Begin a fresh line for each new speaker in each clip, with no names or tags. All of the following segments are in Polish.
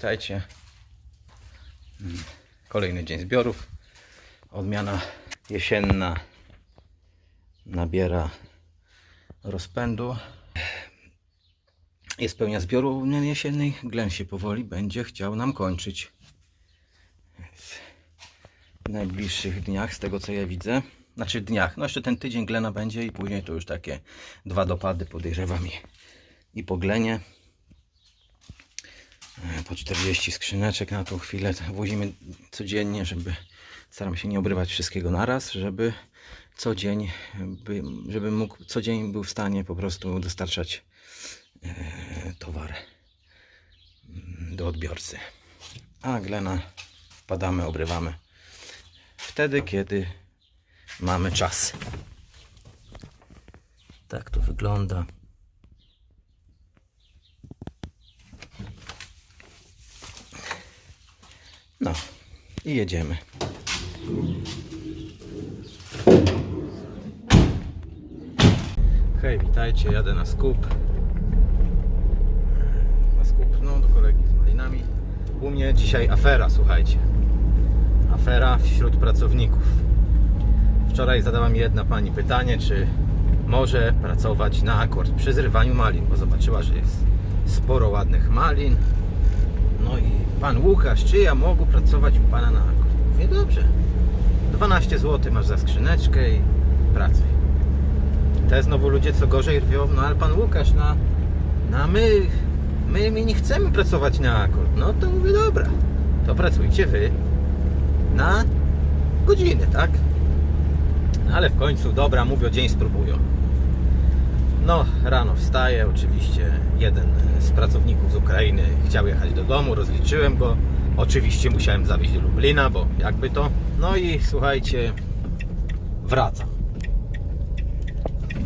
Witajcie. Mm, Kolejny dzień zbiorów. Odmiana jesienna nabiera rozpędu. Jest pełnia zbioru odmiany jesiennej. Glen się powoli będzie chciał nam kończyć. W najbliższych dniach, z tego co ja widzę. Znaczy dniach. No jeszcze ten tydzień glena będzie i później to już takie dwa dopady podejrzewam i, i po glenie. E, po 40 skrzyneczek na tą chwilę wozimy codziennie, żeby staram się nie obrywać wszystkiego naraz, żeby co dzień, by, żeby mógł co dzień był w stanie po prostu dostarczać e, towar mm, do odbiorcy. A glena wpadamy, obrywamy wtedy, kiedy mamy czas. Tak to wygląda. No i jedziemy. Hej, witajcie, jadę na skup. Na skup, no do kolegi z malinami. U mnie dzisiaj afera, słuchajcie. Afera wśród pracowników. Wczoraj zadała mi jedna pani pytanie, czy może pracować na akord przy zrywaniu malin, bo zobaczyła, że jest sporo ładnych malin. No pan Łukasz, czy ja mogę pracować u pana na akord? Mówię, dobrze. 12 zł masz za skrzyneczkę i pracuj. Te znowu ludzie co gorzej rwią, no ale pan Łukasz, na, na my, my, my nie chcemy pracować na akord. No to mówię, dobra, to pracujcie wy na godziny, tak? Ale w końcu, dobra, mówię, dzień spróbują. No, rano wstaję, oczywiście jeden z pracowników z Ukrainy chciał jechać do domu, rozliczyłem go. Oczywiście musiałem zawieźć do Lublina, bo jakby to. No i słuchajcie, wracam.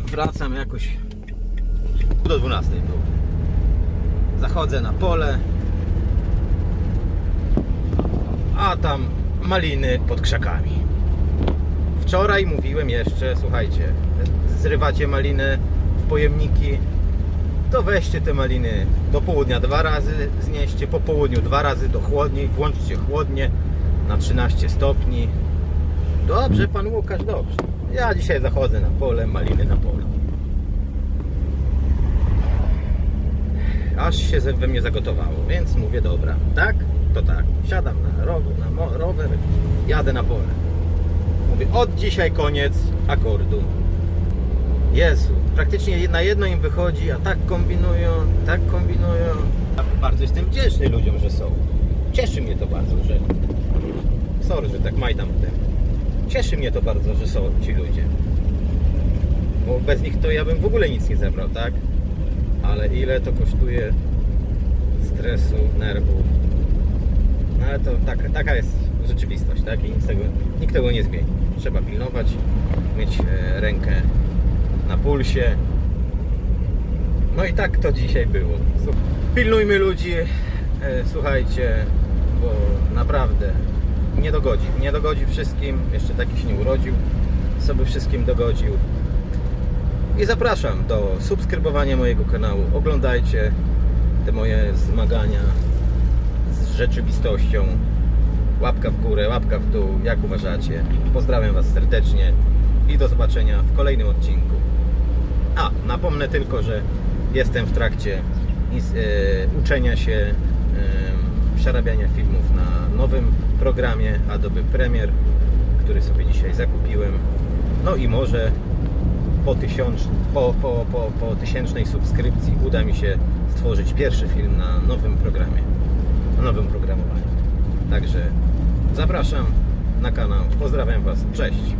Wracam jakoś do 12 było. Zachodzę na pole, a tam maliny pod krzakami. Wczoraj mówiłem jeszcze, słuchajcie, zrywacie maliny pojemniki, to weźcie te maliny do południa dwa razy, znieście po południu dwa razy do chłodni, włączcie chłodnie na 13 stopni. Dobrze, pan Łukasz, dobrze. Ja dzisiaj zachodzę na pole, maliny na pole. Aż się we mnie zagotowało, więc mówię, dobra, tak, to tak. Siadam na rower, na rower, jadę na pole. Mówię, od dzisiaj koniec akordu. Jezu, praktycznie na jedno im wychodzi, a tak kombinują, tak kombinują. Bardzo jestem wdzięczny ludziom, że są. Cieszy mnie to bardzo, że. Sorry, że tak majtam tym. Cieszy mnie to bardzo, że są ci ludzie. Bo bez nich to ja bym w ogóle nic nie zebrał, tak? Ale ile to kosztuje stresu, nerwów. No ale to taka, taka jest rzeczywistość, tak? I nic tego, nikt tego nie zmieni. Trzeba pilnować, mieć e, rękę na pulsie. No i tak to dzisiaj było. Pilnujmy ludzi, e, słuchajcie, bo naprawdę nie dogodzi. Nie dogodzi wszystkim, jeszcze taki się nie urodził, sobie wszystkim dogodził. I zapraszam do subskrybowania mojego kanału. Oglądajcie te moje zmagania z rzeczywistością. Łapka w górę, łapka w dół, jak uważacie. Pozdrawiam Was serdecznie i do zobaczenia w kolejnym odcinku. A, napomnę tylko, że jestem w trakcie e, uczenia się e, przerabiania filmów na nowym programie Adobe Premiere, który sobie dzisiaj zakupiłem. No i może po, tysiąc, po, po, po, po tysięcznej subskrypcji uda mi się stworzyć pierwszy film na nowym programie, na nowym programowaniu. Także zapraszam na kanał. Pozdrawiam Was. Cześć.